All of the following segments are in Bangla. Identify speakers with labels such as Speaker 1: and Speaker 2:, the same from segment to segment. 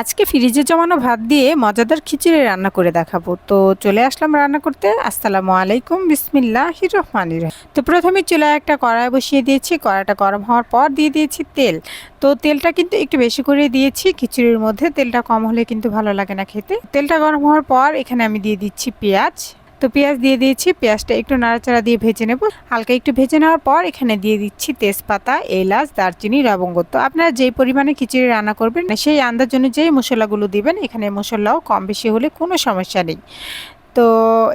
Speaker 1: আজকে ফ্রিজে জমানো ভাত দিয়ে মজাদার খিচুড়ি রান্না করে দেখাবো। তো চলে আসলাম রান্না করতে। আসসালামু আলাইকুম বিসমিল্লাহ রহমানির রহিম। তো প্রথমে চুলায় একটা কড়াই বসিয়ে দিয়েছি। কড়াইটা গরম হওয়ার পর দিয়ে দিয়েছি তেল। তো তেলটা কিন্তু একটু বেশি করে দিয়েছি। খিচুড়ির মধ্যে তেলটা কম হলে কিন্তু ভালো লাগে না খেতে। তেলটা গরম হওয়ার পর এখানে আমি দিয়ে দিচ্ছি পেঁয়াজ। তো পেঁয়াজ দিয়ে দিয়েছি। পেঁয়াজটা একটু নাড়াচাড়া দিয়ে ভেজে নেব। হালকা একটু ভেজে নেওয়ার পর এখানে দিয়ে দিচ্ছি তেজপাতা, এলাচ, দারচিনি, লবঙ্গ। তো আপনারা যেই পরিমাণে খিচুড়ি রান্না করবেন, সেই আন্দাজ অনুযায়ী মশলাগুলো দিবেন। এখানে মশলাও কম বেশি হলে কোনো সমস্যা নেই। তো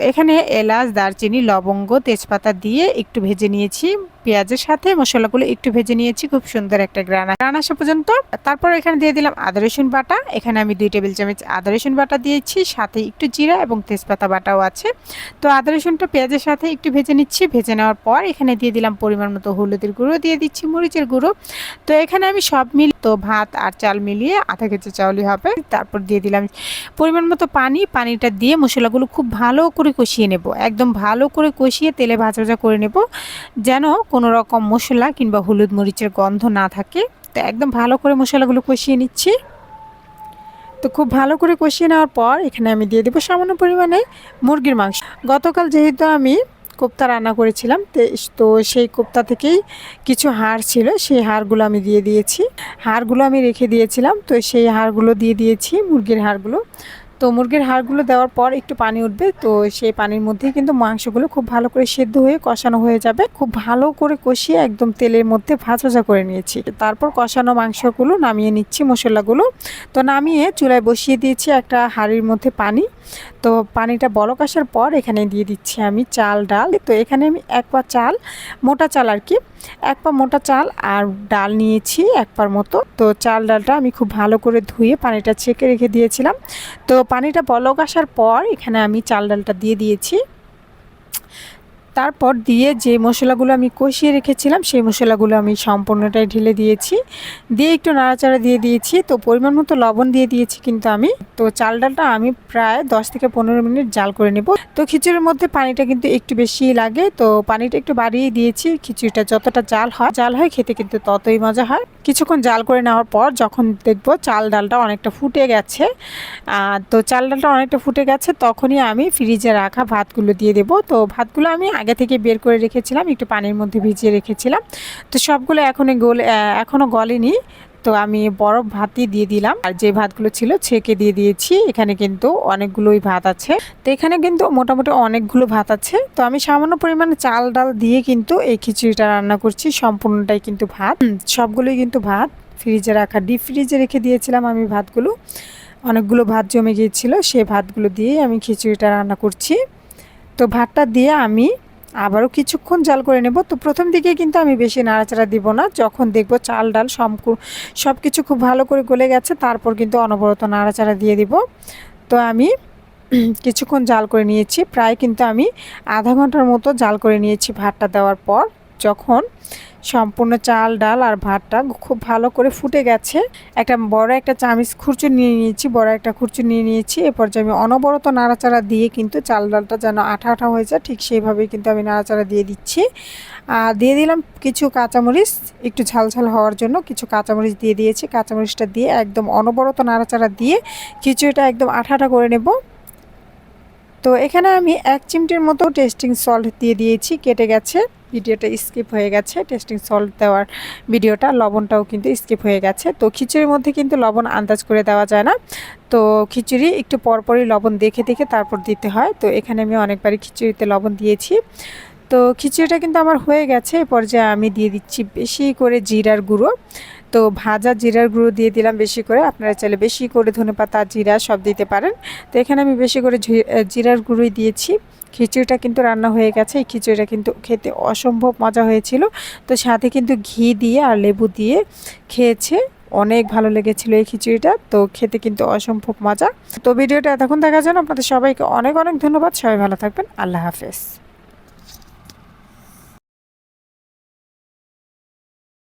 Speaker 1: এখানে এলাচ, দারচিনি, লবঙ্গ, তেজপাতা দিয়ে একটু ভেজে নিয়েছি। পেঁয়াজের সাথে মশলাগুলো একটু ভেজে নিয়েছি, খুব সুন্দর একটা গ্রানা গ্রান আসা পর্যন্ত। তারপর এখানে দিয়ে দিলাম আদা, রসুন বাটা। এখানে আমি দুই টেবিল চামচ আদা, রসুন বাটা দিয়েছি, সাথে একটু জিরা এবং তেজপাতা বাটাও আছে। তো আদা, রসুনটা পেঁয়াজের সাথে একটু ভেজে নিচ্ছি। ভেজে নেওয়ার পর এখানে দিয়ে দিলাম পরিমাণ মতো হলুদের গুঁড়ো, দিয়ে দিচ্ছি মরিচের গুঁড়ো। তো এখানে আমি সব মিল তো ভাত আর চাল মিলিয়ে আধা কেজি চাউলি হবে। তারপর দিয়ে দিলাম পরিমাণ মতো পানি। পানিটা দিয়ে মশলাগুলো খুব ভালো করে কষিয়ে নেব। একদম ভালো করে কষিয়ে তেলে ভাজা ভাজা করে নেব। যেন কোনো রকম মশলা কিংবা হলুদ মরিচের গন্ধ না থাকে। তো একদম ভালো করে মশলাগুলো কষিয়ে নিচ্ছি। তো খুব ভালো করে কষিয়ে নেওয়ার পর এখানে আমি দিয়ে দেবো সামান্য পরিমাণে মুরগির মাংস। গতকাল যেহেতু আমি কোপ্তা রান্না করেছিলাম তে- সেই কোপ্তা থেকেই কিছু হাড় ছিল, সেই হাড়গুলো আমি দিয়ে দিয়েছি। হাড়গুলো আমি রেখে দিয়েছিলাম, তো সেই হাড়গুলো দিয়ে দিয়েছি মুরগির হাড়গুলো। তো মুরগির হাড়গুলো দেওয়ার পর একটু পানি উঠবে। তো সেই পানির মধ্যেই কিন্তু মাংসগুলো খুব ভালো করে সেদ্ধ হয়ে কষানো হয়ে যাবে। খুব ভালো করে কষিয়ে একদম তেলের মধ্যে ভাজা করে নিয়েছি। তারপর কষানো মাংসগুলো নামিয়ে নিচ্ছি মশলাগুলো। তো নামিয়ে চুলায় বসিয়ে দিয়েছি একটা হাঁড়ির মধ্যে পানি। তো পানিটা বলক আসার পর এখানে দিয়ে দিচ্ছি আমি চাল, ডাল। তো এখানে আমি এক পা চাল, মোটা চাল আর কি। এক পা মোটা চাল আর ডাল নিয়েছি এক পার মতো। তো চাল, ডালটা আমি খুব ভালো করে ধুয়ে পানিটা ছেঁকে রেখে দিয়েছিলাম। তো পানিটা বলক আসার পর এখানে আমি চাল ডালটা দিয়ে দিয়েছি। তারপর দিয়ে যে মশলাগুলো আমি কষিয়ে রেখেছিলাম, সেই মশলাগুলো আমি সম্পূর্ণটাই ঢেলে দিয়েছি। দিয়ে একটু নাড়াচাড়া দিয়ে দিয়েছি। তো পরিমাণ মতো লবণ দিয়ে দিয়েছি কিন্তু আমি। তো চাল ডালটা আমি প্রায় দশ থেকে পনেরো মিনিট জাল করে নেব। তো খিচুড়ির মধ্যে পানিটা কিন্তু একটু বেশি লাগে। তো পানিটা একটু বাড়িয়ে দিয়েছি। খিচুড়িটা যতটা জাল হয় জাল হয় খেতে কিন্তু ততই মজা হয়। কিছুক্ষণ জাল করে নেওয়ার পর যখন দেখব চাল ডালটা অনেকটা ফুটে গেছে তো চাল ডালটা অনেকটা ফুটে গেছে, তখনই আমি ফ্রিজে রাখা ভাতগুলো দিয়ে দেবো। তো ভাতগুলো আমি আগে থেকে বের করে রেখেছিলাম, একটু পানির মধ্যে ভিজিয়ে রেখেছিলাম। তো সবগুলো এখনই গলে এখনও গলেনি। তো আমি বরফ ভাতই দিয়ে দিলাম। আর যে ভাতগুলো ছিল ছেঁকে দিয়ে দিয়েছি। এখানে কিন্তু অনেকগুলোই ভাত আছে। তো এখানে কিন্তু মোটামুটি অনেকগুলো ভাত আছে। তো আমি সামান্য পরিমাণে চাল, ডাল দিয়ে কিন্তু এই খিচুড়িটা রান্না করছি। সম্পূর্ণটাই কিন্তু ভাত। সবগুলোই কিন্তু ভাত। ফ্রিজে রাখা ডিপ ফ্রিজে রেখে দিয়েছিলাম আমি ভাতগুলো। অনেকগুলো ভাত জমে গিয়েছিল। সেই ভাতগুলো দিয়ে আমি খিচুড়িটা রান্না করছি। তো ভাতটা দিয়ে আমি আবারও কিছুক্ষণ জাল করে নেব। তো প্রথম দিকে কিন্তু আমি বেশি নাড়াচাড়া দিব না। যখন দেখব চাল, ডাল সব কিছু খুব ভালো করে গলে গেছে, তারপর কিন্তু অনবরত নাড়াচাড়া দিয়ে দিব। তো আমি কিছুক্ষণ জাল করে নিয়েছি। প্রায় কিন্তু আমি আধা ঘণ্টার মতো জাল করে নিয়েছি ভাতটা দেওয়ার পর। যখন সম্পূর্ণ চাল, ডাল আর ভাতটা খুব ভালো করে ফুটে গেছে। একটা বড় একটা চামিচ খুরচুর নিয়ে নিয়েছি, বড় একটা খুরচুর নিয়ে নিয়েছি। এ পর্যায়ে আমি অনবরত নাড়াচাড়া দিয়ে কিন্তু চাল, ডালটা যেন আঠা আঠা হয়ে যায়, ঠিক সেইভাবেই কিন্তু আমি নাড়াচাড়া দিয়ে দিচ্ছি। আর দিয়ে দিলাম কিছু কাঁচামরিচ, একটু ঝাল ঝাল হওয়ার জন্য কিছু কাঁচামরিচ দিয়ে দিয়েছি। কাঁচামরিচটা দিয়ে একদম অনবরত নাড়াচাড়া দিয়ে খিচুড়িটা একদম আঠা আঠা করে নেব। তো এখানে আমি এক চিমটির মতো টেস্টিং সল্ট দিয়ে দিয়েছি, কেটে গেছে। ভিডিওটা স্কিপ হয়ে গেছে। টেস্টিং সল্ট দেওয়ার ভিডিওটা, লবণটাও কিন্তু স্কিপ হয়ে গেছে। তো খিচুড়ির মধ্যে কিন্তু লবণ আন্দাজ করে দেওয়া যায় না। তো খিচুড়ি একটু পরপরই লবণ দেখে দেখে তারপর দিতে হয়। তো এখানে আমি অনেকবারই খিচুড়িতে লবণ দিয়েছি। তো খিচুড়িটা কিন্তু আমার হয়ে গেছে। এ পর্যায়ে আমি দিয়ে দিচ্ছি বেশি করে জিরার গুঁড়ো। তো ভাজা জিরার গুঁড়ো দিয়ে দিলাম বেশি করে। আপনারা চাইলে বেশি করে ধনেপাতা, জিরা সব দিতে পারেন। তো এখানে আমি বেশি করে জিরার গুঁড়োই দিয়েছি। খিচুড়িটা কিন্তু রান্না হয়ে গেছে। এই খিচুড়িটা কিন্তু খেতে অসম্ভব মজা হয়েছিল। তো সাথে কিন্তু ঘি দিয়ে আর লেবু দিয়ে খেয়েছে। অনেক ভালো লেগেছিল এই খিচুড়িটা। তো খেতে কিন্তু অসম্ভব মজা। তো ভিডিওটা এতক্ষণ দেখার জন্য আপনাদের সবাইকে অনেক অনেক ধন্যবাদ। সবাই ভালো থাকবেন। আল্লাহ হাফেজ।